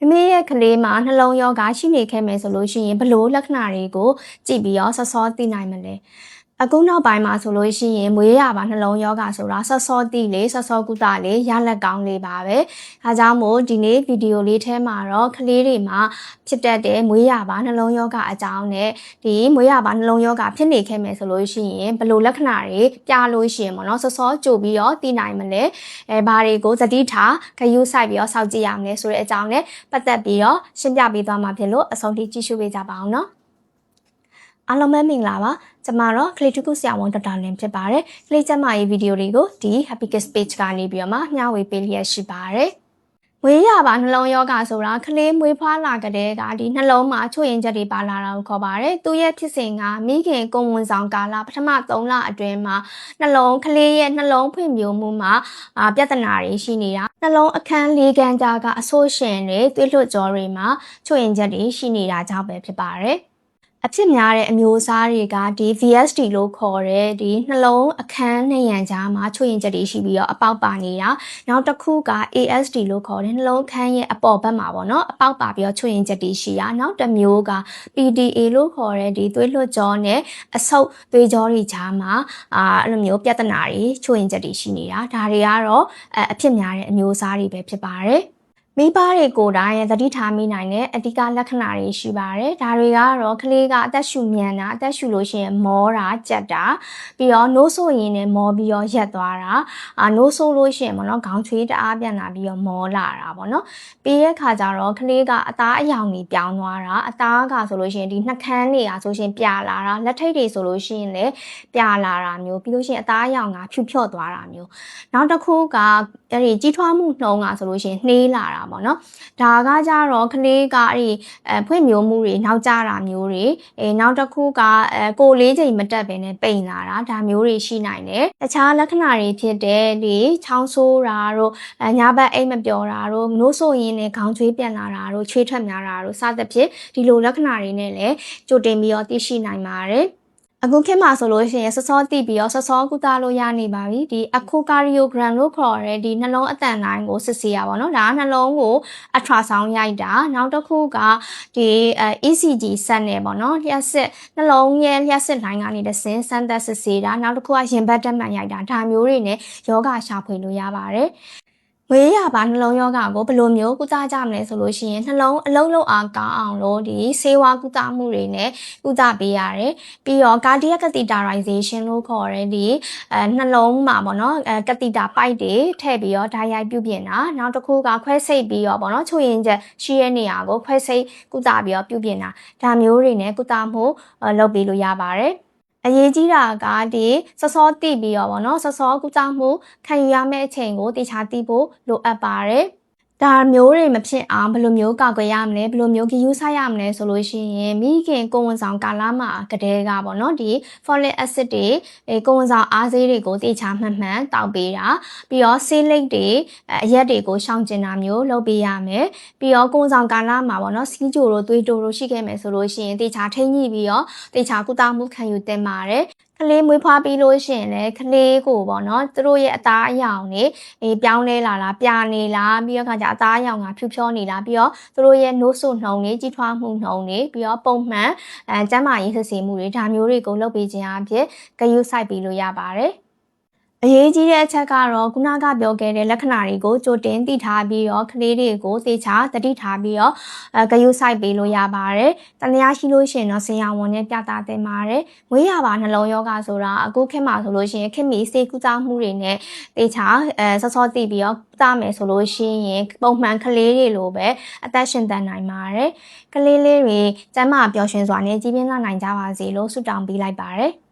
မမေရဲ့ကလေးမှာနှလုံးရောဂါရှိနေခဲ့မယ်ဆိုလို့ရှိရင်ဘလို့လက္ခဏာတွေကိုကြည့်ပြီးတော့ဆော့ဆော့သိနိုင်မလဲ အခုနောက်ပိုင်းမှာဆိုလို့ရှိရင်မွေးရပါနှလုံးယောဂဆိုတာဆော့ဆော့တိလေးဆော့ဆော့ကုသလေးရလက်ကောင်းလေးပါပဲ။ဒါကြောင့်မို့ဒီနေ့ဗီဒီယိုလေးထဲမှာတော့ကလေးတွေမှာဖြစ်တတ်တဲ့မွေးရပါနှလုံးယောဂအကြောင်းနဲ့ဒီမွေးရပါနှလုံးယောဂဖြစ်နေခဲ့မယ်ဆိုလို့ရှိရင်ဘယ်လိုလက္ခဏာတွေပြလို့ရှိရင်ပေါ့နော်ဆော့ဆော့ကြိုပြီးတော့သိနိုင်မလဲ။အဲဘာတွေကိုသတိထားခရူးဆိုင်ပြီးတော့စောင့်ကြည့်ရမလဲဆိုတဲ့အကြောင်းနဲ့ပတ်သက်ပြီးတော့ရှင်းပြပေးသွားမှာဖြစ်လို့အဆုံးထိကြည့်ရှုပေးကြပါအောင်နော်။ အားလုံးပဲမင်္ဂလာပါကျွန်မတော့ Clay to Cook ဆရာဝန်ဒေါက်တာလင်ဖြစ်ပါတယ်။ Clay ကျမရေးဗီဒီယိုတွေကိုဒီ Happy Kids page ကနေပြီးတော့မှမျှဝေပေးလျက်ရှိပါတယ်။မွေးရပါနှလုံးယောဂဆိုတာကလေးမွေးဖွားလာကြတဲ့ကဒီနှလုံးမှာချွတ်ရင်ချက်တွေပါလာတာကိုခေါ်ပါတယ်။သူရဲ့ဖြစ်စဉ်ကမိခင်ကိုဝန်ဆောင်ကာလပထမ3လအတွင်းမှာနှလုံးကလေးရဲ့နှလုံးဖွံ့ဖြိုးမှုမှာအာပြဿနာတွေရှိနေတာနှလုံးအခန်းလေးခန်းကြားကအဆိုးရှင်တွေသွေးလွှတ်ကြောတွေမှာချွတ်ရင်ချက်တွေရှိနေတာကြောင့်ပဲဖြစ်ပါတယ်။ အဖြစ်များတဲ့အမျိုးအစားတွေကဒီ VSD လို့ခေါ်တဲ့ဒီနှလုံးအခန်းနှစ်ရံကြားမှာချွေရင်ချက်တွေရှိပြီးတော့အပေါက်ပါနေတာနောက်တစ်ခုက ASD လို့ခေါ်တဲ့နှလုံးခန်းရဲ့အပေါ်ဘက်မှာပေါ့နော်အပေါက်ပါပြီးတော့ချွေရင်ချက်တွေရှိတာနောက်တစ်မျိုးက PDA လို့ခေါ်တဲ့ဒီသွေးလွှတ်ကြောနဲ့အဆုပ်သွေးကြောတွေကြားမှာအာအဲ့လိုမျိုးပြဿနာတွေချွေရင်ချက်တွေရှိနေတာဒါတွေကတော့အဖြစ်များတဲ့အမျိုးအစားတွေပဲဖြစ်ပါတယ် မိဘတွေကိုယ်တိုင်သတိထားမိနိုင်တဲ့အဓိကလက္ခဏာတွေရှိပါတယ်။ဒါတွေကတော့ကလေးကအသက်ရှူမြန်တာအသက်ရှူလို့ရှိရင်မောတာကြက်တာပြီးတော့နိုးဆိုရင်လည်းမောပြီးတော့ရက်သွားတာအာနိုးဆိုလို့ရှိရင်ပေါ့နော်ခေါင်းချွေးတအားပြန်လာပြီးတော့မောလာတာပေါ့နော်။ပြီးတဲ့ခါကျတော့ကလေးကအသားအယောင်ကြီးပြောင်းသွားတာအသားကဆိုလို့ရှိရင်ဒီနှာခမ်းတွေကဆိုရှင်ပြလာတာလက်ထိပ်တွေဆိုလို့ရှိရင်လည်းပြလာတာမျိုးပြီးလို့ရှိရင်အသားအယောင်ကဖြူဖြော့သွားတာမျိုးနောက်တစ်ခုကအဲ့ဒီကြီးထွားမှုနှုံးကဆိုလို့ရှိရင်နှေးလာတာပေါ့နော်ဒါကကြတော့ကလေးကအဲ့ဒီအဖွင့်မျိုးမှုတွေနောက်ကျတာမျိုးတွေအဲနောက်တစ်ခုကအဲကိုလေးချိန်မတက်ဘဲနဲ့ပိန်လာတာဒါမျိုးတွေရှိနိုင်တယ်တခြားလက္ခဏာတွေဖြစ်တဲ့ဒီချောင်းဆိုးတာတို့အညာဘက်အိတ်မပျော်တာတို့နိုးဆိုရင်လည်းခေါင်းချွေးပြန်လာတာတို့ချွေးထွက်များတာတို့စသဖြင့်ဒီလိုလက္ခဏာတွေနဲ့လည်းကြိုတင်ပြီးတော့သိရှိနိုင်ပါတယ် အခုခေတ်မှာဆိုလို့ရှိရင်စောစောတိပြီးတော့စောစောကုသလို့ရနေပါပြီဒီအခုကာရီယိုဂရမ်လို့ခေါ်ရဲဒီနှလုံးအတန်တိုင်းကိုစစ်ဆေးရပါတော့ဒါကနှလုံးကိုအထရာဆောင်းရိုက်တာနောက်တစ်ခုကဒီ ECG စက်နဲ့ပေါ့နော်လျှက်စစ်နှလုံးရဲ့လျှက်စစ်လိုင်းကနေတဆင်းစမ်းသပ်စစ်ဆေးတာနောက်တစ်ခုကရင်ဘတ်တက်မှန်ရိုက်တာဒါမျိုးတွေနဲ့ယောဂရှာဖွေလို့ရပါတယ် ဝေးရပါနှလုံးယောဂကိုဘယ်လိုမျိုးကုသကြမလဲဆိုလို့ရှိရင်နှလုံးအလုံးလုံးအားကောင်းအောင်လို့ဒီဆေးဝါးကုသမှုတွေနဲ့ကုသပေးရတယ်ပြီးတော့ cardiac catheterization လို့ခေါ်တဲ့ဒီအဲနှလုံးမှာပေါ့နော်အဲ catheter pipe တွေထည့်ပြီးတော့ဓာတ်ရိုက်ပြုပြင်တာနောက်တစ်ခုကခွဲစိတ်ပြီးတော့ပေါ့နော်ချိုရင်ချက်ရှိရဲ့နေရာကိုခွဲစိတ်ကုသပြီးတော့ပြုပြင်တာဒါမျိုးတွေနဲ့ကုသမှုလုပ်ပေးလို့ရပါတယ် အရေးကြီးတာကဒီစောစောတိပြီးတော့ဗောနော်စောစောကုသမှုခံယူရမယ့်အချိန်ကိုတေချာတိဖို့လိုအပ်ပါတယ် ဒါမျိုးတွေမဖြစ်အောင်ဘယ်လိုမျိုးကောက်ွယ်ရမလဲဘယ်လိုမျိုးဂယူးဆိုင်ရမလဲဆိုလို့ရှိရင်မိခင်ကိုဝန်ဆောင်ကာလမှာကတည်းကပေါ့နော်ဒီ folic acid တွေအဲကိုဝန်ဆောင်အားဆေးတွေကိုတေချာမှန်မှန်တောက်ပေးတာပြီးတော့ဆေးလိပ်တွေအရက်တွေကိုရှောင်ကျင်တာမျိုးလုပ်ပေးရမယ်ပြီးတော့ကိုဝန်ဆောင်ကာလမှာပေါ့နော်စီးကြိုတို့သွေးတိုတို့ရှိခဲ့မယ်ဆိုလို့ရှိရင်တေချာထိမ့်ညှိပြီးတော့တေချာကုသမှုခံယူတင်ပါတယ် ကလေးမွေးဖွားပြီးလို့ရှိရင်လည်းကလေးကိုပေါ့နော်သူတို့ရဲ့အသားအယောင်နေအေးပြောင်းလဲလာလားပြာနေလားပြီးတော့ခါကျအသားအယောင်ကဖြူဖြောနေလားပြီးတော့သူတို့ရဲ့နိုးဆုနှုံနေကြီးထွားမှုနှုံနေပြီးတော့ပုံမှန်အဲကျန်းမာရေးစစ်ဆေးမှုတွေဒါမျိုးတွေကိုလုပ်ပေးခြင်းအပြင်ဂရုစိုက်ပေးလို့ရပါတယ် အရေးကြီးတဲ့အချက်ကတော့ခုနကပြောခဲ့တဲ့လက္ခဏာတွေကိုကြိုတင်သိထားပြီးတော့ကလေးတွေကိုသေချာတတိထားပြီးတော့အဲဂယုစိုက်ပေးလို့ရပါတယ်။တနည်းရှိလို့ရှိရင်တော့ဆင်ရဝန်နဲ့ပြတာတင်ပါတယ်။ငွေရပါနှလုံးယောဂဆိုတာအခုခေတ်မှာဆိုလို့ရှိရင်ခေတ်မီစေကုသမှုတွေနဲ့သေချာအဲဆော့ဆော့သိပြီးတော့သမယ်ဆိုလို့ရှိရင်ပုံမှန်ကလေးတွေလိုပဲအသက်ရှင်သန်နိုင်ပါတယ်။ကလေးလေးတွေကျန်းမာပျော်ရွှင်စွာနဲ့ကြီးပြင်းလာနိုင်ကြပါစေလို့ဆုတောင်းပေးလိုက်ပါတယ်။